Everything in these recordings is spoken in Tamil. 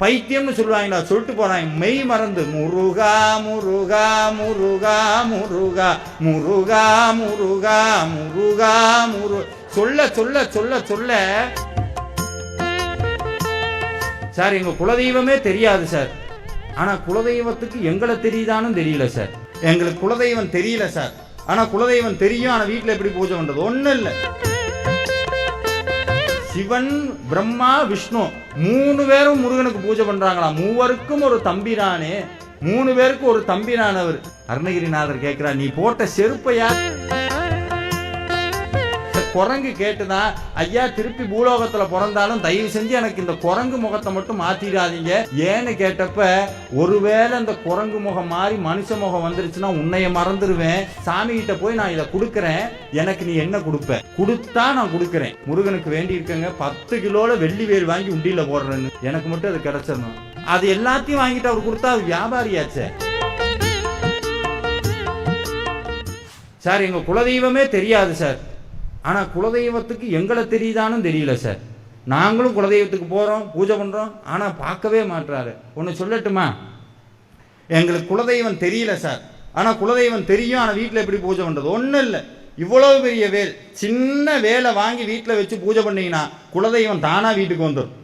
பைத்தியம்னு சொல்லுவாங்களா? சொல்லிட்டு போறாங்க. மெய் மறந்து முருகா முருகா முருகா முருகா முருகா முருகா முருகா முரு சொல்ல சொல்ல சொல்ல சொல்ல. சார் எங்க குலதெய்வமே தெரியாது சார். ஆனா குலதெய்வத்துக்கு எங்களை தெரியுதானும் தெரியல சார். எங்களுக்கு குலதெய்வம் தெரியல சார். ஆனா குலதெய்வம் தெரியும். ஆனா வீட்டுல எப்படி பூஜை பண்றது? ஒன்றும் இல்லை. சிவன் பிரம்மா விஷ்ணு மூணு பேரும் முருகனுக்கு பூஜை பண்றாங்களா? மூவருக்கும் ஒரு தம்பிரானே. மூணு பேருக்கு ஒரு தம்பிரானவர். அருணகிரிநாதர் கேட்கிறார் நீ போட்ட செருப்பையா குரங்கு கேட்டுதான் ஐயா திருப்பி பூலோகத்துல பிறந்தாலும் தயவு செஞ்சு எனக்கு இந்த குரங்கு முகத்தை மட்டும் மாத்திடாதீங்க. ஏன்னு கேட்டப்ப ஒருவேளை இந்த குரங்கு முகம் மாறி மனுஷ முகம் வந்துருச்சுன்னா உன்னைய மறந்துடுவேன் சாமி கிட்ட போய் நான் இதை கொடுக்குறேன். எனக்கு நீ என்ன கொடுப்ப? கொடுத்தா நான் கொடுக்குறேன். முருகனுக்கு வேண்டி இருக்கங்க பத்து கிலோல வெள்ளி வேல் வாங்கி உண்டியில போடுறேன்னு. எனக்கு மட்டும் அது கிடைச்சிடணும். அது எல்லாத்தையும் வாங்கிட்டு அவர் கொடுத்தா அது வியாபாரியாச்சே. சார் எங்க குலதெய்வமே தெரியாது சார். ஆனால் குலதெய்வத்துக்கு எங்களை தெரியுதான்னு தெரியல சார். நாங்களும் குலதெய்வத்துக்கு போகிறோம் பூஜை பண்ணுறோம் ஆனால் பார்க்கவே மாட்றாரு. ஒன்று சொல்லட்டுமா? எங்களுக்கு குலதெய்வம் தெரியல சார். ஆனால் குலதெய்வம் தெரியும் ஆனால் வீட்டில் எப்படி பூஜை பண்ணுறது ஒன்றும் இல்லை. இவ்வளோ பெரிய வேல். சின்ன வேலை வாங்கி வீட்டில் வச்சு பூஜை பண்ணிங்கன்னா குலதெய்வம் தானா வீட்டுக்கு வந்துடும்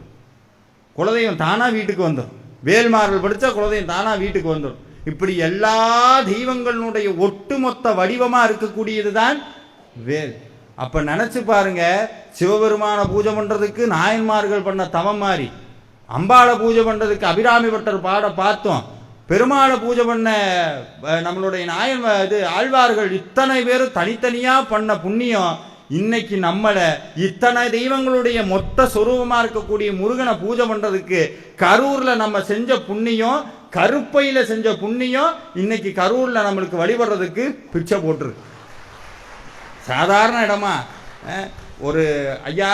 குலதெய்வம் தானா வீட்டுக்கு வந்துடும் வேல்மார்கள் படித்தா குலதெய்வம் தானாக வீட்டுக்கு வந்துடும் இப்படி எல்லா தெய்வங்களுடைய ஒட்டுமொத்த வடிவமாக இருக்கக்கூடியது தான் வேல். அப்ப நினைச்சு பாருங்க சிவபெருமான பூஜை பண்றதுக்கு நாயன்மார்கள் பண்ண தவம் மாதிரி. அம்பாளை பூஜை பண்றதுக்கு அபிராமி பட்டர் பாட பார்த்தோம். பெருமாளை பூஜை பண்ண நம்மளுடைய நாயன் இது ஆழ்வார்கள் இத்தனை பேரும் தனித்தனியா பண்ண புண்ணியம் இன்னைக்கு நம்மளை இத்தனை தெய்வங்களுடைய மொத்த சொரூபமாக இருக்கக்கூடிய முருகனை பூஜை பண்றதுக்கு கரூர்ல நம்ம செஞ்ச புண்ணியம் கருப்பையில செஞ்ச புண்ணியம் இன்னைக்கு கரூர்ல நம்மளுக்கு வழிபடுறதுக்கு பிச்சை போட்டிருக்கு. சாதாரண இடமா? ஒரு ஐயா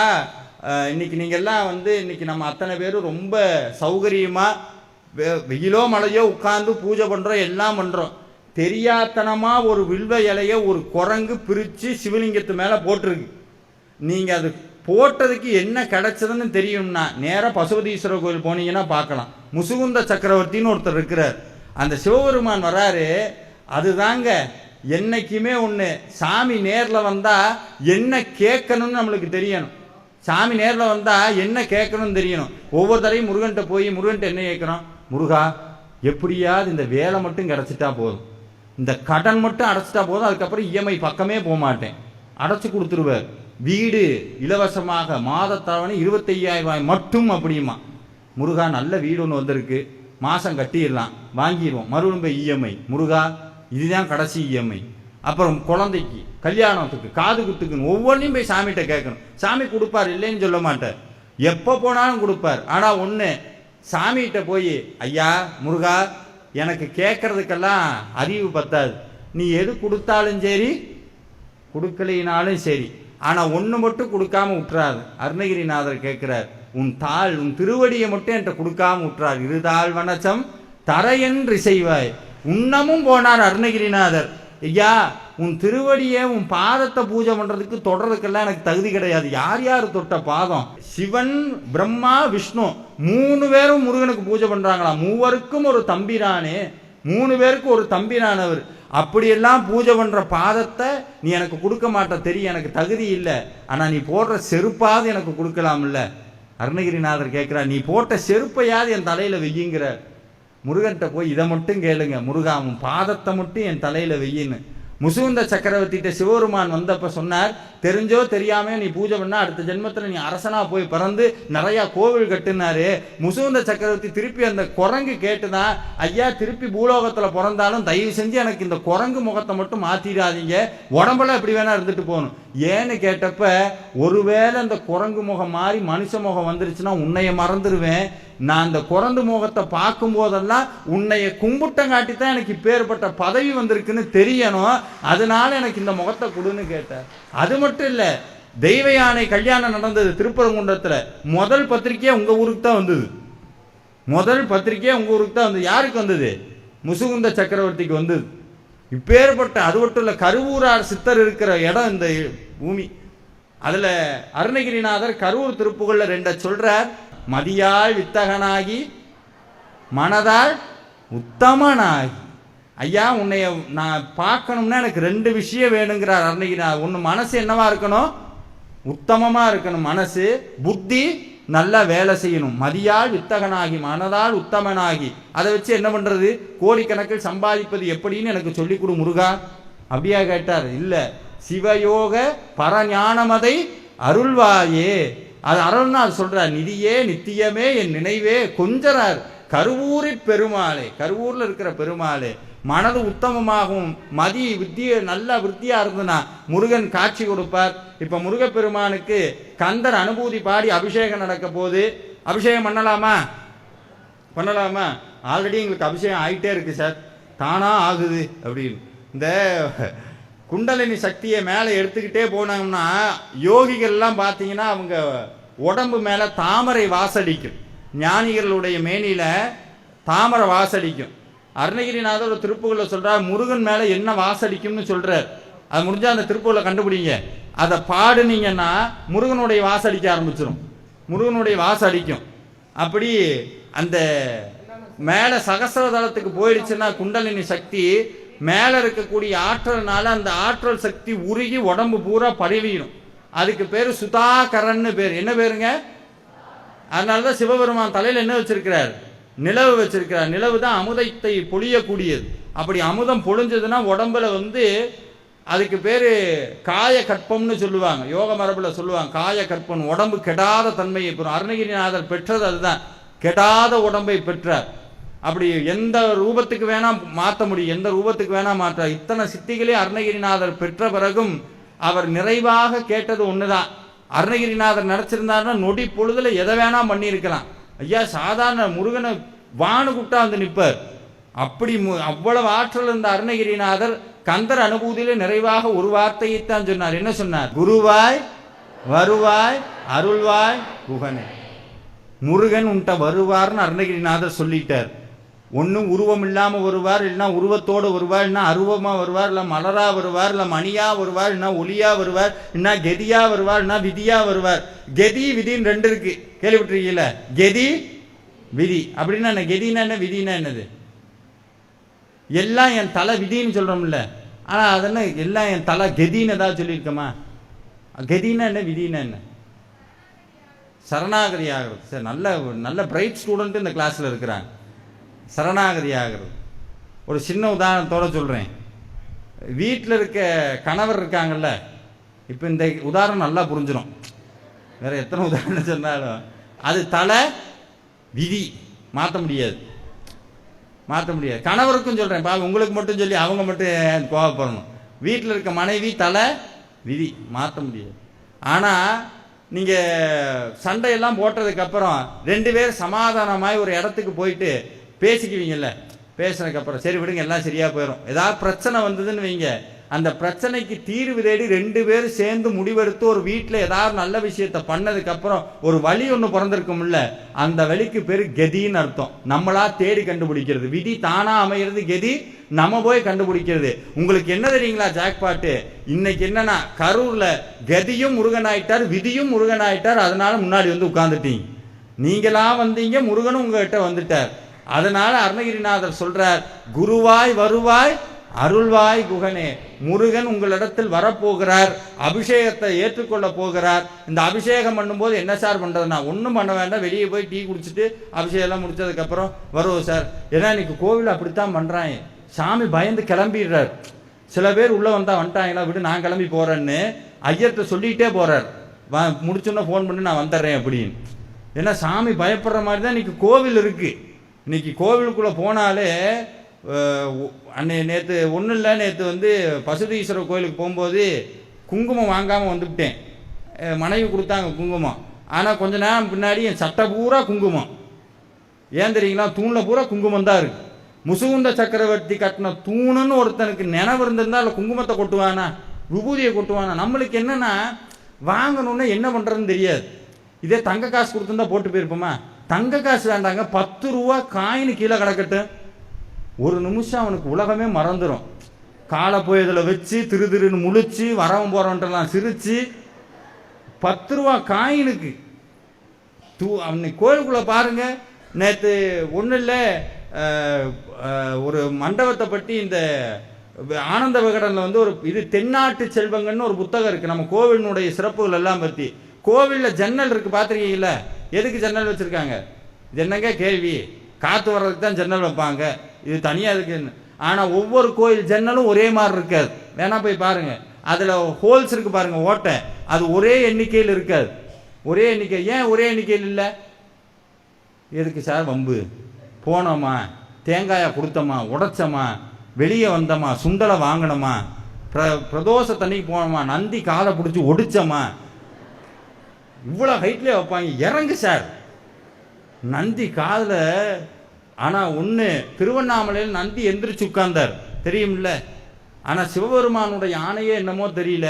இன்னைக்கு நீங்க எல்லாம் வந்து இன்னைக்கு நம்ம அத்தனை பேரும் ரொம்ப சௌகரியமாக வெ- வெயிலோ மழையோ உட்கார்ந்து பூஜை பண்ணுறோம் எல்லாம் பண்ணுறோம் தெரியாத்தனமாக ஒரு வில்வ இலையை ஒரு குரங்கு பிரித்து சிவலிங்கத்து மேலே போட்டிருக்கு. நீங்கள் அது போட்டதுக்கு என்ன கிடைச்சதுன்னு தெரியும்னா நேராக பசுபதீஸ்வரர் கோயில் போனீங்கன்னா பார்க்கலாம். முசுகுந்த சக்கரவர்த்தின்னு ஒருத்தர் இருக்கிறார். அந்த சிவபெருமான் வராரு அதுதாங்க என்னைக்குமே ஒன்று சாமி நேரில் வந்தால் என்ன கேட்கணும்னு நம்மளுக்கு தெரியணும். சாமி நேரில் வந்தால் என்ன கேட்கணும்னு தெரியணும். ஒவ்வொரு தடையும் முருகன்கிட்ட போய் முருகன்ட்ட என்ன கேட்குறோம்? முருகா எப்படியாவது இந்த வேலை மட்டும் கிடச்சிட்டா போதும். இந்த கடன் மட்டும் அடைச்சிட்டா போதும். அதுக்கப்புறம் இஎம்ஐ பக்கமே போக மாட்டேன். அடைச்சி கொடுத்துருவார். வீடு இலவசமாக மாதத்தவணை இருபத்தையாயிரம் ரூபாய் மட்டும் அப்படியுமா முருகா நல்ல வீடு ஒன்று வந்திருக்கு. மாதம் கட்டிடலாம். வாங்கிடுவோம். மறுபடியும் இஎம்ஐ. முருகா இதுதான் கடைசி இஎம்ஐ. அப்புறம் குழந்தைக்கு கல்யாணத்துக்கு காது குத்துக்குன்னு ஒவ்வொன்றையும் போய் சாமிகிட்ட கேட்கணும். சாமி கொடுப்பார் இல்லைன்னு சொல்ல மாட்டார். எப்போ போனாலும் கொடுப்பார். ஆனால் ஒன்று சாமிகிட்ட போய் ஐயா முருகா எனக்கு கேட்கறதுக்கெல்லாம் அறிவு பத்தாது. நீ எது கொடுத்தாலும் சரி கொடுக்கலினாலும் சரி. ஆனால் ஒன்று மட்டும் கொடுக்காம விட்டுறாரு அருணகிரிநாதர் கேட்குறார் உன் தாள் உன் திருவடியை மட்டும் என்கிட்ட கொடுக்காம விட்டுறார் இருதாள் வனச்சம் தரையென்று செய்வாய். உன்னமும் போனார் அருணகிரிநாதர். ஐயா உன் திருவடியை உன் பாதத்தை பூஜை பண்றதுக்கு தொடறதுக்கெல்லாம் எனக்கு தகுதி கிடையாது. யார் யார் தொட்ட பாதம்? சிவன் பிரம்மா விஷ்ணு. மூணு பேரும் முருகனுக்கு பூஜை பண்றாங்களா? மூவருக்கும் ஒரு தம்பிரானே. மூணு பேருக்கு ஒரு தம்பிரானவர். அப்படியெல்லாம் பூஜை பண்ற பாதத்தை நீ எனக்கு கொடுக்க மாட்ட. தெரியும் எனக்கு தகுதி இல்லை. ஆனா நீ போடுற செருப்பாவது எனக்கு கொடுக்கலாம்ல. அருணகிரிநாதர் கேட்கிறார் நீ போட்ட செருப்பையாவது என் தலையில வெய்யுங்கிற. முருகன்கிட்ட போய் இதை மட்டும் கேளுங்க. முருகா உன் பாதத்தை மட்டும் என் தலையில வெய்யின்னு. முசுகுந்த சக்கரவர்த்திகிட்ட சிவபெருமான் வந்தப்ப சொன்னார் தெரிஞ்சோ தெரியாம நீ பூஜை பண்ணா அடுத்த ஜென்மத்துல நீ அரசனா போய் பிறந்து நிறைய கோவில் கட்டுனாரு. முசுகுந்த சக்கரவர்த்தி திருப்பி அந்த குரங்கு கேட்டுதான் ஐயா திருப்பி பூலோகத்துல பிறந்தாலும் தயவு செஞ்சு எனக்கு இந்த குரங்கு முகத்தை மட்டும் மாத்திடாதீங்க. உடம்பெல்லாம் எப்படி வேணா இருந்துட்டு போகணும். ஏன்னு கேட்டப்ப ஒருவேளை அந்த குரங்கு முகம் மாறி மனுஷ முகம் வந்துருச்சுன்னா உன்னைய மறந்துடுவேன் நான் அந்த குரங்கு முகத்தை பார்க்கும் போதெல்லாம் உன்னைய கும்பிட்டங்காட்டி தான் எனக்கு இப்பேற்பட்ட பதவி வந்திருக்குன்னு தெரியணும். அதனால எனக்கு இந்த முகத்தை கொடுன்னு கேட்டேன் அது மட்டும் இல்லை தெய்வ யானை கல்யாணம் நடந்தது திருப்பரங்குன்றத்தில். முதல் பத்திரிக்கையே உங்கள் ஊருக்கு தான் வந்தது. முதல் பத்திரிக்கையே உங்கள் ஊருக்கு தான் வந்தது யாருக்கு வந்தது? முசுகுந்த சக்கரவர்த்திக்கு வந்தது. இப்பேற்பட்ட அது மட்டும் இல்லை கருவூரார் சித்தர் இருக்கிற இடம் இந்த பூமி. அதில் அருணகிரிநாதர் கரூர் திருப்புகளில் ரெண்ட சொல்கிறார் மதியால் வித்தகனாகி மனதால் உத்தமனாகி. ஐயா உன்னைய நான் பார்க்கணும்னா எனக்கு ரெண்டு விஷயம் வேணுங்கிறார் அருணகிரிநாதர். ஒன்று மனசு என்னவா இருக்கணும்? உத்தமமாக இருக்கணும். மனசு புத்தி நல்லா வேலை செய்யணும். மதியால் வித்தகனாகி மனதால் உத்தமனாகி. அதை வச்சு என்ன பண்றது? கோடிக்கணக்கில் சம்பாதிப்பது எப்படின்னு எனக்கு சொல்லிக் கொடு முருகா. அப்படியா கேட்டார். இல்லை. சிவயோக பரஞானமதை அருள்வாயே. அது அருள்னா அது சொல்றார் நிதியே நித்தியமே என் நினைவே. கொஞ்சரார் கருவூரிற் பெருமாளே. கருவூரில் இருக்கிற பெருமாளே. மனது உத்தமமாகவும் மதி வித்திய நல்ல விருத்தியாக இருந்ததுன்னா முருகன் காட்சி கொடுப்பார். இப்ப முருகப்பெருமானுக்கு கந்தர் அனுபூதி பாடி அபிஷேகம் நடக்க போது அபிஷேகம் பண்ணலாமா? பண்ணலாமா? ஆல்ரெடி எங்களுக்கு அபிஷேகம் ஆகிட்டே இருக்கு சார். தானா ஆகுது அப்படின்னு. இந்த குண்டலினி சக்தியை மேலே எடுத்துக்கிட்டே போனாங்கன்னா யோகிகள்லாம் பார்த்தீங்கன்னா அவங்க உடம்பு மேலே தாமரை வாசடிக்கும். ஞானிகளுடைய மேனியில் தாமரை வாசடிக்கும். அருணகிரிநாதர் ஒரு திருப்புகளில் சொல்றார் முருகன் மேலே என்ன வாசடிக்கும்னு சொல்றார். அது முடிஞ்சா அந்த திருப்புகளை கண்டுபிடிங்க. அதை பாடுனீங்கன்னா முருகனுடைய வாசடிக்க ஆரம்பிச்சிடும் முருகனுடைய வாசடிக்கும் அப்படி அந்த மேல சகசிரதளத்துக்கு போயிடுச்சுன்னா குண்டலினி சக்தி மேல இருக்கக்கூடிய ஆற்றல்னால அந்த ஆற்றல் சக்தி உருகி உடம்பு பூரா பரவிடும். அதுக்கு பேர் சுதாகரன்னு பேர். என்ன பேருங்க? அதனாலதான் சிவபெருமான் தலையில என்ன வச்சிருக்கிறார்? நிலவு வச்சிருக்கிறார். நிலவு தான் அமுதத்தை பொழியக்கூடியது. அப்படி அமுதம் பொழிஞ்சதுன்னா உடம்புல வந்து அதுக்கு பேர் காய கற்பம்னு சொல்லுவாங்க. யோக மரபில் சொல்லுவாங்க. காய கற்பம் உடம்பு கெடாத தன்மையை பெறும். அருணகிரிநாதர் பெற்றது அதுதான். கெடாத உடம்பை பெற்றார். அப்படி எந்த ரூபத்துக்கு வேணா மாற்ற முடியும். எந்த ரூபத்துக்கு வேணா மாற்ற இத்தனை சித்திகளே அருணகிரிநாதர் பெற்ற பிறகும் அவர் நிறைவாக கேட்டது ஒன்று தான் அருணகிரிநாதர் நினச்சிருந்தாருன்னா நொடி பொழுதுல எதை வேணா பண்ணியிருக்கலாம். ஐயா சாதாரண முருகனை வானு கூட்டா வந்து நிற்பார் அப்படி மு- அவ்வளவு ஆற்றல் இருந்த அருணகிரிநாதர் கந்தர் அனுபூதியில நிறைவாக ஒரு வார்த்தையைத்தான் சொன்னார். என்ன சொன்னார்? குருவாய் வருவாய் அருள்வாய் குகனே முருகன் உன்ட்ட வருவார்னு அருணகிரிநாதர் சொல்லிட்டார். ஒன்றும் உருவம் இல்லாமல் வருவார் இல்லைன்னா உருவத்தோடு வருவார் இல்லைன்னா அருவமாக வருவார் இல்லை மலராக வருவார் இல்லை மணியாக வருவார் இல்லைன்னா ஒளியாக வருவார் இல்லைனா கெதியாக வருவார் இல்லைனா விதியாக வருவார். கெதி விதின்னு ரெண்டு இருக்கு. கேள்விப்பட்டிருக்கீங்கள? கெதி விதி. அப்படின்னா என்ன? கெதினா என்ன? விதினா என்னது? எல்லாம் என் தலை விதின்னு சொல்கிறோம்ல ஆனால் அதென்ன எல்லாம் என் தலை கெதின்னு ஏதாவது சொல்லியிருக்கோமா? கெதினா என்ன? விதினா என்ன? சரணாகதி ஆகிறது. சரி நல்ல நல்ல பிரைட் ஸ்டூடெண்ட்டு இந்த கிளாஸில் இருக்கிறாங்க. சரணாகதி ஆகிறது ஒரு சின்ன உதாரணத்தோடு சொல்கிறேன் வீட்டில் இருக்க கணவர் இருக்காங்கல்ல இப்போ இந்த உதாரணம் நல்லா புரிஞ்சிடும் வேறு எத்தனை உதாரணம் சொன்னாலும் அது தலை விதி. மாற்ற முடியாது. மாற்ற முடியாது. கணவருக்கும் சொல்கிறேன் பா உங்களுக்கு மட்டும் சொல்லி அவங்க மட்டும் கோவப்படணும்? வீட்டில் இருக்க மனைவி தலை விதி. மாற்ற முடியாது. ஆனால் நீங்கள் சண்டையெல்லாம் போட்டதுக்கப்புறம் ரெண்டு பேர் சமாதானமாய் ஒரு இடத்துக்கு போயிட்டு பேசிக்குவீங்கல்ல. பேசினதுக்கப்புறம் சரி விடுங்க எல்லாம் சரியாக போயிடும் ஏதாவது பிரச்சனை வந்ததுன்னு வைங்க. அந்த பிரச்சனைக்கு தீர்வு தேடி ரெண்டு பேரும் சேர்ந்து முடிவெடுத்து ஒரு வீட்டில் ஏதாவது நல்ல விஷயத்த பண்ணதுக்கப்புறம் ஒரு வழி ஒன்று பிறந்திருக்கும்ல அந்த வழிக்கு பேர் கெதின்னு அர்த்தம். நம்மளா தேடி கண்டுபிடிக்கிறது. விதி தானா அமைகிறது கெதி நம்ம போய் கண்டுபிடிக்கிறது. உங்களுக்கு என்ன தெரியுங்களா ஜாக்பாட்டு இன்னைக்கு என்னன்னா கரூர்ல கதியும் முருகன் ஆயிட்டார் விதியும் முருகன் ஆயிட்டார் அதனால முன்னாடி வந்து உட்காந்துட்டீங்க நீங்களா வந்தீங்க முருகனும் உங்ககிட்ட வந்துட்டார். அதனால அருணகிரிநாதர் சொல்றார் குருவாய் வருவாய் அருள்வாய் குகனே. முருகன் உங்களிடத்தில் வரப்போகிறார் அபிஷேகத்தை ஏற்றுக்கொள்ள போகிறார். இந்த அபிஷேகம் பண்ணும்போது என்ன சார் பண்றதுன்னா ஒன்றும் பண்ண வேண்டாம் வெளியே போய் டீ குடிச்சிட்டு அபிஷேகம் எல்லாம் வருவோம் சார். ஏன்னா இன்னைக்கு கோவில் அப்படித்தான் பண்ணுறாங்க சாமி பயந்து கிளம்பிடுறார். சில பேர் உள்ளே வந்தால் வந்துட்டாங்களா விட்டு நான் கிளம்பி போகிறேன்னு ஐயர்கிட்ட சொல்லிகிட்டே போகிறார் வ முடிச்சோன்னே ஃபோன் பண்ணி நான் வந்துடுறேன் அப்படின்னு. ஏன்னா சாமி பயப்படுற மாதிரி தான் இன்னைக்கு கோவில் இருக்குது இன்னைக்கு கோவிலுக்குள்ளே போனாலே அன்னை நேற்று ஒன்றும் இல்லை நேற்று வந்து பசுதீஸ்வரர் கோயிலுக்கு போகும்போது குங்குமம் வாங்காமல் வந்துவிட்டேன் மனைவி கொடுத்தாங்க குங்குமம். ஆனால் கொஞ்ச நேரம் பின்னாடி என் சட்டை பூரா குங்குமம். ஏன் தெரியுங்களா? தூணில் பூரா குங்குமம் தான் இருக்கு. முசுகுந்த சக்கரவர்த்தி கட்டின தூணுன்னு ஒருத்தனுக்கு நினைவு இருந்திருந்தா இல்லை குங்குமத்தை கொட்டுவானா? விபூதியை கொட்டுவானா? நம்மளுக்கு என்னென்னா வாங்கணும்னா என்ன பண்ணுறதுன்னு தெரியாது. இதே தங்க காசு கொடுத்துருந்தா போட்டு போயிருப்போமா? தங்க காசு வேண்டாங்க பத்து ரூபா காயின் கீழே கிடக்கட்டும் ஒரு நிமிஷம் அவனுக்கு உலகமே மறந்துடும் காலை போய் இதில் வச்சு திரு திருன்னு முழிச்சு வரவன் போறவன்ட்டெல்லாம் சிரிச்சு பத்து ரூபா காயினுக்கு தூ அன்னைக்கு கோயிலுக்குள்ள பாருங்க. நேற்று ஒன்றும் இல்லை ஒரு மண்டபத்தை பற்றி இந்த ஆனந்த விகடனில் வந்து ஒரு இது தென்னாட்டு செல்வங்கன்னு ஒரு புத்தகம் இருக்குது நம்ம கோவிலினுடைய சிறப்புகள் எல்லாம் பற்றி கோவிலில் ஜன்னல் இருக்குது பார்த்துருக்கீங்களா எதுக்கு ஜன்னல் வச்சுருக்காங்க? இது என்னங்க கேள்வி? காற்று வர்றதுக்கு தான் ஜன்னல் வைப்பாங்க. இது தனியாக இருக்குன்னு ஆனால் ஒவ்வொரு கோயில் ஜன்னலும் ஒரே மாதிரி இருக்காது. வேணா போய் பாருங்கள் அதில் ஹோல்ஸ் இருக்குது பாருங்கள் ஓட்டை. அது ஒரே எண்ணிக்கையில் இருக்காது. ஒரே எண்ணிக்கை. ஏன் ஒரே எண்ணிக்கையில் இல்லை? எதுக்கு சார் வம்பு? போனோமா? தேங்காயை கொடுத்தோமா? உடைச்சோமா? வெளியே வந்தோமா? சுண்டலை வாங்கினோமா? பிர பிரதோஷ தண்ணிக்கு போனோமா? நந்தி காலை பிடிச்சி ஒடிச்சோமா? இவ்வளோ ஹைட்லேயே வைப்பாங்க. இறங்கு சார் நந்தி காதில் ஆனால் ஒன்று திருவண்ணாமலையில் நந்தி எந்திரிச்சு உட்கார்ந்தார். தெரியும்ல? ஆனால் சிவபெருமானுடைய ஆணையே என்னமோ தெரியல.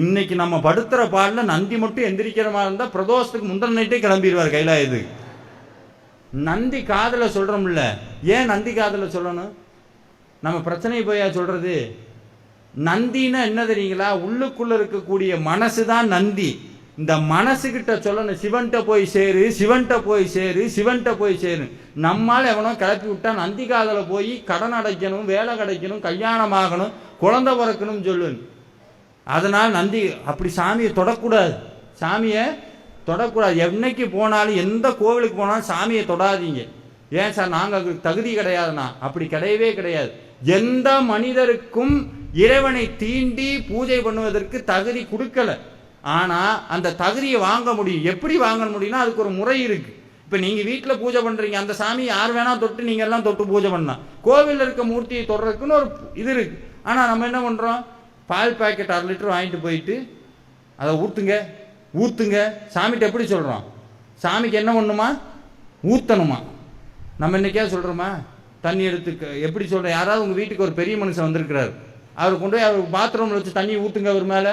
இன்னைக்கு நம்ம படுத்துகிற பாடல நந்தி மட்டும் எந்திரிக்கிற மாதிரி இருந்தால் பிரதோஷத்துக்கு முந்தின நைட்டே கிளம்பிடுவார் கைலாயத்துக்கு. நந்தி காதில் சொல்கிறோம்ல ஏன் நந்தி காதில் சொல்லணும்? நம்ம பிரச்சனை போயா சொல்கிறது நந்தின்னா என்ன தெரியுங்களா? உள்ளுக்குள்ளே இருக்கக்கூடிய மனசு தான் நந்தி. இந்த மனசுகிட்ட சொல்லணும் சிவன்கிட்ட போய் சேரு சிவன்கிட்ட போய் சேரு சிவன்கிட்ட போய் சேரு நம்மால் எவனோ கிளப்பி விட்டா நந்தி காதில் போய் கடன் அடைக்கணும் வேலை கிடைக்கணும் கல்யாணம் ஆகணும் குழந்தை பிறக்கணும்னு சொல்லு அதனால் நந்தி அப்படி சாமியை தொடக்கூடாது. சாமியை தொடக்கூடாது. என்னைக்கு போனாலும் எந்த கோவிலுக்கு போனாலும் சாமியை தொடாதீங்க. ஏன் சார் நாங்கள் தகுதி கிடையாதுண்ணா. அப்படி கிடையவே கிடையாது. எந்த மனிதருக்கும் இறைவனை தீண்டி பூஜை பண்ணுவதற்கு தகுதி கொடுக்கல. ஆனால் அந்த தகுதியை வாங்க முடியும். எப்படி வாங்க முடியும்னா அதுக்கு ஒரு முறை இருக்கு. இப்போ நீங்கள் வீட்டில் பூஜை பண்ணுறீங்க அந்த சாமி யார் வேணால் தொட்டு நீங்கள் எல்லாம் தொட்டு பூஜை பண்ணலாம். கோவிலில் இருக்க மூர்த்தியை தொடுறதுக்குன்னு ஒரு இது இருக்கு. ஆனால் நம்ம என்ன பண்ணுறோம் பால் பாக்கெட் அரை லிட்டர் வாங்கிட்டு போயிட்டு அதை ஊற்றுங்க ஊற்றுங்க சாமிகிட்ட எப்படி சொல்கிறோம் சாமிக்கு என்ன பண்ணுமா? ஊற்றணுமா நம்ம என்னைக்கா சொல்கிறோமா தண்ணி எடுத்து எப்படி சொல்கிறோம் யாராவது உங்கள் வீட்டுக்கு ஒரு பெரிய மனுஷன் வந்திருக்கிறார். அவர் கொண்டு போய் அவர் பாத்ரூமில் வச்சு தண்ணி ஊற்றுங்க அவர் மேலே.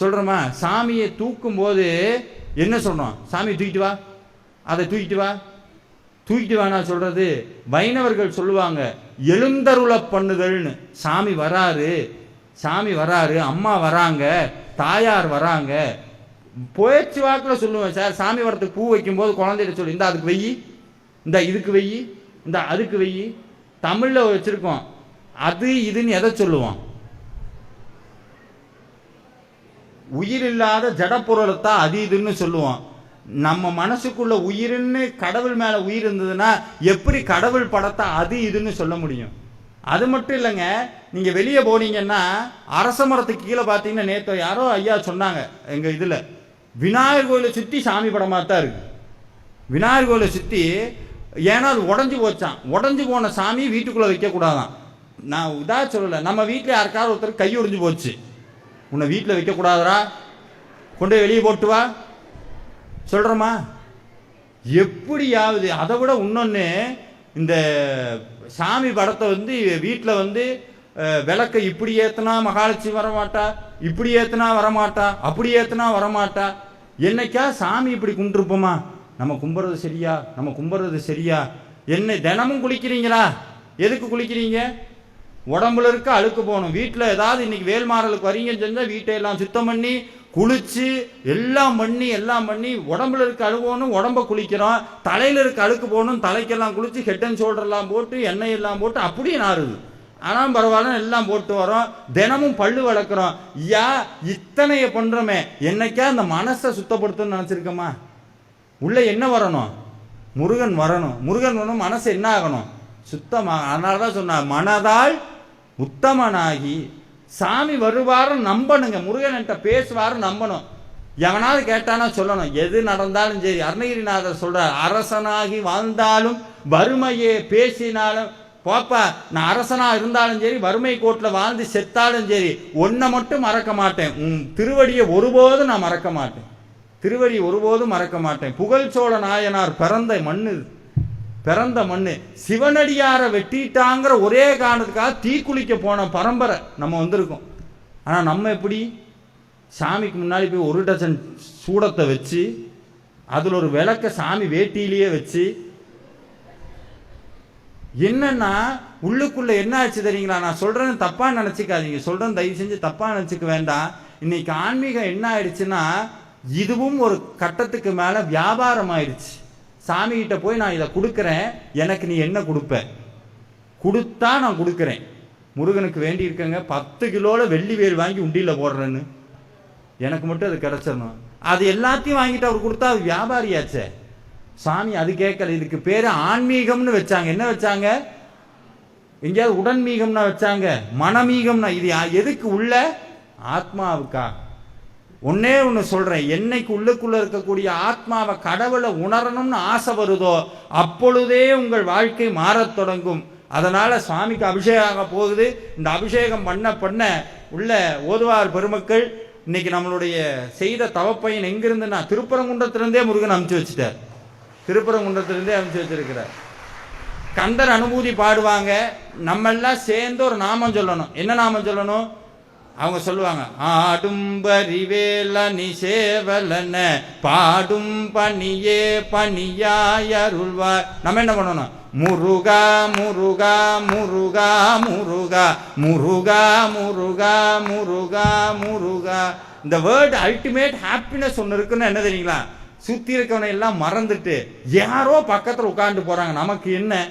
சொல்கிறோமா சாமியை தூக்கும் போது என்ன சொல்கிறோம் சாமியை தூக்கிட்டு வா. அதை தூக்கிட்டு வா. தூக்கிட்டு வானா சொல்கிறது வைணவர்கள் சொல்லுவாங்க எழுந்தருள பண்ணுதல்னு. சாமி வராரு. சாமி வராரு அம்மா வராங்க தாயார் வராங்க. போயிடுச்சு வாக்கில் சொல்லுவேன் சார். சாமி வரத்துக்கு பூ வைக்கும்போது குழந்தைகிட்ட சொல்லி இந்த அதுக்கு வெயி இந்த இதுக்கு வெயி இந்த அதுக்கு வெயி தமிழில் வச்சுருக்கோம். அது இதுன்னு எதை சொல்லுவோம்? உயிர் இல்லாத அது இதுன்னு சொல்லுவோம் நம்ம மனசுக்குள்ள உயிர்னு கடவுள் மேலே உயிர் இருந்ததுன்னா எப்படி கடவுள் படத்தை அது இதுன்னு சொல்ல முடியும்? அது மட்டும் இல்லைங்க நீங்கள் வெளியே போனீங்கன்னா அரச மரத்துக்கு கீழே பார்த்தீங்கன்னா நேற்று யாரோ ஐயா சொன்னாங்க எங்கள் இதில் விநாயகர் கோயிலை சுற்றி சாமி படமாக தான் இருக்கு விநாயகர் கோயிலை சுற்றி ஏன்னா அது உடஞ்சி போச்சான் உடஞ்சி போன சாமி வீட்டுக்குள்ளே வைக்கக்கூடாதான். நான் இதாக சொல்லலை நம்ம வீட்டில் யாருக்காவது ஒருத்தர் கை ஒடிஞ்சு போச்சு. உன்னை வீட்டில் வைக்கக்கூடாதரா கொண்டு போய் வெளியே போட்டு வா. சொல்கிறோமா எப்படியாவது அதை விட இன்னொன்று இந்த சாமி படத்தை வந்து வீட்டில் வந்து விளக்கை இப்படி ஏற்றுனா மகாலட்சுமி வரமாட்டா இப்படி ஏற்றுனா வரமாட்டா அப்படி ஏற்றுனா வரமாட்டா. என்னைக்கா சாமி இப்படி கும்பிட்டுருப்போமா? நம்ம கும்பிட்றது சரியா? நம்ம கும்பிட்றது சரியா? என்ன தினமும் குளிக்கிறீங்களா? எதுக்கு குளிக்கிறீங்க? உடம்புல இருக்க அழுக்கு போகணும். வீட்டில் ஏதாவது இன்னைக்கு வேல்மாறலுக்கு வரீங்கன்னு செஞ்சால் வீட்டை எல்லாம் சுத்தம் பண்ணி குளிச்சு எல்லாம் பண்ணி எல்லாம் பண்ணி உடம்புல இருக்க அழுகணும் உடம்ப குளிக்கிறோம். தலையில் இருக்க அழுக்கு போகணும் தலைக்கெல்லாம் குளிச்சு ஹெட் அண்ட் ஷோல்டர்லாம் போட்டு எண்ணெய் எல்லாம் போட்டு அப்படியே நாறுது ஆனால் பரவாயில்ல எல்லாம் போட்டு வரோம். தினமும் பல்லு வளர்க்குறோம். ஐயா இத்தனைய பண்ணுறோமே என்னைக்கா அந்த மனசை சுத்தப்படுத்தணும்னு நினச்சிருக்கோமா? உள்ளே என்ன வரணும்? முருகன் வரணும். முருகன் வரணும் மனசு என்ன ஆகணும்? சுத்தமாக அதனால தான் சொன்னார் மனதால் உத்தமனாகி சாமி வருவாருன்னு நம்பணுங்க முருகன்கிட்ட பேசுவாரு நம்பணும். எவனாவது கேட்டானா சொல்லணும் எது நடந்தாலும் சரி. அருணகிரிநாதர் சொல்கிறார் அரசனாகி வாழ்ந்தாலும் வறுமையே பேசினாலும் போப்பா நான் அரசனாக இருந்தாலும் சரி வறுமை கோட்டில் வாழ்ந்து செத்தாலும் சரி ஒன்றை மட்டும் மறக்க மாட்டேன். உன் திருவடியை ஒருபோதும் நான் மறக்க மாட்டேன். திருவடி ஒருபோதும் மறக்க மாட்டேன். புகழ் சோழ நாயனார் பிறந்த மண்ணு பிறந்த மண்ணு. சிவனடியாரை வெட்டிட்டாங்கிற ஒரே காரணத்துக்காக தீக்குளிக்க போன பரம்பரை நம்ம வந்திருக்கோம். ஆனால் நம்ம எப்படி? சாமிக்கு முன்னாடி போய் ஒரு டசன் சூடத்தை வச்சு அதில் ஒரு விளக்க சாமி வேட்டியிலேயே வச்சு என்னன்னா உள்ளுக்குள்ள என்ன ஆச்சு தெரியுங்களா? நான் சொல்றேன்னு தப்பா நினைச்சுக்காதீங்க. சொல்றேன் தயவு செஞ்சு தப்பா நினைச்சுக்க வேண்டாம். இன்னைக்கு ஆன்மீகம் என்ன ஆயிடுச்சுன்னா இதுவும் ஒரு கட்டத்துக்கு மேல வியாபாரம் ஆயிடுச்சு. சாமிகிட்ட போய் நான் இதை கொடுக்குறேன் எனக்கு நீ என்ன கொடுப்ப? கொடுத்தா நான் கொடுக்குறேன். முருகனுக்கு வேண்டி இருக்கங்க. பத்து கிலோவில் வெள்ளி வேல் வாங்கி உண்டியில் போடுறேன்னு. எனக்கு மட்டும் அது கிடச்சிடணும். அது எல்லாத்தையும் வாங்கிட்டு அவர் கொடுத்தா அது வியாபாரியாச்சே. சாமி அது கேட்கல. இதுக்கு பேர் ஆன்மீகம்னு வச்சாங்க. என்ன வச்சாங்க? எங்கேயாவது உடன்மீகம்னா வச்சாங்க. மனமீகம்னா இது எதுக்கு உள்ள? ஆத்மாவுக்கா. ஒன்னே ஒன்று சொல்கிறேன் என்னைக்கு உள்ளுக்குள்ளே இருக்கக்கூடிய ஆத்மாவை கடவுளை உணரணும்னு ஆசை வருதோ அப்பொழுதே உங்கள் வாழ்க்கை மாறத் தொடங்கும். அதனால் சுவாமிக்கு அபிஷேகம் ஆக போகுது. இந்த அபிஷேகம் பண்ண பண்ண உள்ள ஓதுவார் பெருமக்கள் இன்னைக்கு நம்மளுடைய செய்த தவப்பையன் எங்கிருந்துன்னா திருப்பரங்குன்றத்திலிருந்தே முருகன் அமுச்சு வச்சுட்டார். திருப்பரங்குன்றத்திலிருந்தே அமுச்சு வச்சிருக்கிறார். கந்தர் அனுபூதி பாடுவாங்க. நம்ம எல்லாம் சேர்ந்து ஒரு நாமம் சொல்லணும். என்ன நாமம் சொல்லணும்? அவங்க சொல்லுவாங்க ஆடும்பரிவேல நிசேவலன பாடும் பணியே பணியாய் அருள்வார். நம்ம என்ன பண்ணணும்? முருகா முருகா முருகா முருகா முருகா முருகா முருகா முருகா. இந்த வேர்டு அல்டிமேட் ஹாப்பினஸ் ஒன்று இருக்குன்னு என்ன தெரியுங்களா? சுத்தி இருக்கவனை எல்லாம் மறந்துட்டு யாரோ பக்கத்தில் உட்காந்து போறாங்க. நமக்கு என்ன?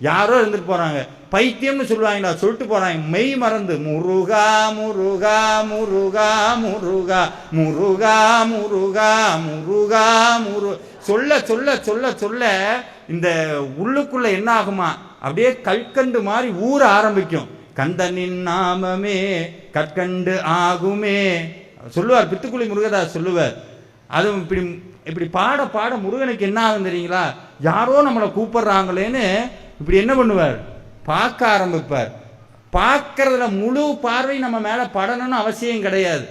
யாரோ இருந்துட்டு போறாங்க. பைத்தியம்னு சொல்லுவாங்களா? சொல்லிட்டு போறாங்க. மெய் மறந்து முருகா முருகா முருகா முருகா முருகா முருகா முருகா முரு சொல்ல சொல்ல சொல்ல சொல்ல இந்த உள்ளுக்குள்ள என்ன ஆகுமா? அப்படியே கல்கண்டு மாதிரி ஊற ஆரம்பிக்கும். கந்தனின் நாமமே கற்கண்டு ஆகுமே. சொல்லுவார் பித்துக்குழி முருகதாஸ் சொல்லுவார். அதுவும் இப்படி இப்படி பாட பாட முருகனுக்கு என்ன ஆகும் தெரியுங்களா? யாரோ நம்மளை கூப்பிடுறாங்களேன்னு இப்படி என்ன பண்ணுவார்? பார்க்க ஆரம்பிப்பார். பார்க்கறதுல முழு பார்வை நம்ம மேல படணும்னு அவசியம் கிடையாது.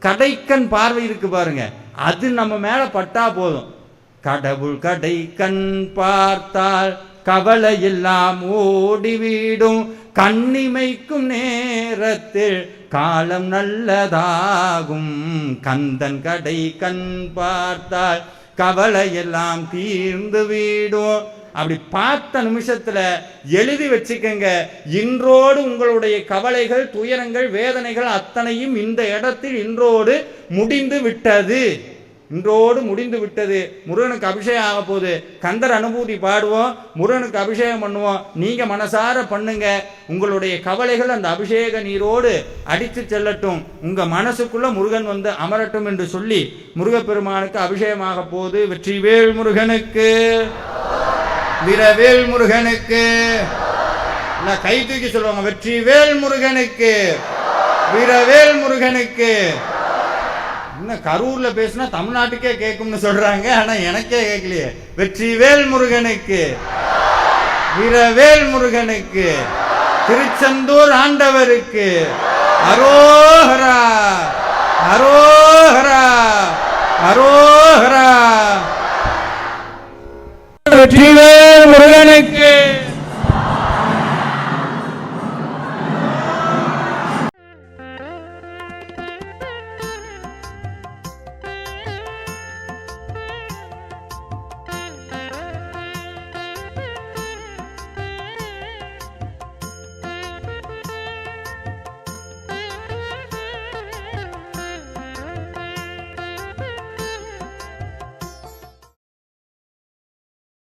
கடைக்கண் பார்வை இருக்கு பாருங்க. அது நம்ம மேல பட்டா போதும். கடவுள் கடை கண் பார்த்தால் கவலை எல்லாம் ஓடிவிடும். கண்ணிமைக்கும் நேரத்தில் காலம் நல்லதாகும். கந்தன் கடை கண் பார்த்தால் கவலை எல்லாம் தீர்ந்து விடும் அப்படி பார்த்த நிமிஷத்தில் எழுதி வச்சுக்கங்க. இன்றோடு உங்களுடைய கவலைகள் துயரங்கள் வேதனைகள் அத்தனையும் இந்த இடத்தில் இன்றோடு முடிந்து விட்டது. இன்றோடு முடிந்து விட்டது. முருகனுக்கு அபிஷேகம் ஆக போகுது. கந்தர் அனுபூதி பாடுவோம். முருகனுக்கு அபிஷேகம் பண்ணுவோம். நீங்க மனசார பண்ணுங்க. உங்களுடைய கவலைகள் அந்த அபிஷேக நீரோடு அடித்து செல்லட்டும். உங்க மனசுக்குள்ள முருகன் வந்து அமரட்டும் என்று சொல்லி முருகப்பெருமானுக்கு அபிஷேகமாக போகுது. வெற்றிவேல் முருகனுக்கு. வீரவேல் முருகனுக்கு. நான் கை தூக்கி சொல்லுவாங்க வெற்றிவேல் முருகனுக்கு. வீரவேல் முருகனுக்கு. இன்னும் கரூர்ல பேசினா தமிழ்நாட்டுக்கே கேட்கும்னு சொல்றாங்க ஆனா எனக்கே கேட்கலையே வெற்றிவேல் முருகனுக்கு. வீரவேல் முருகனுக்கு. திருச்செந்தூர் ஆண்டவருக்கு. அரோஹரா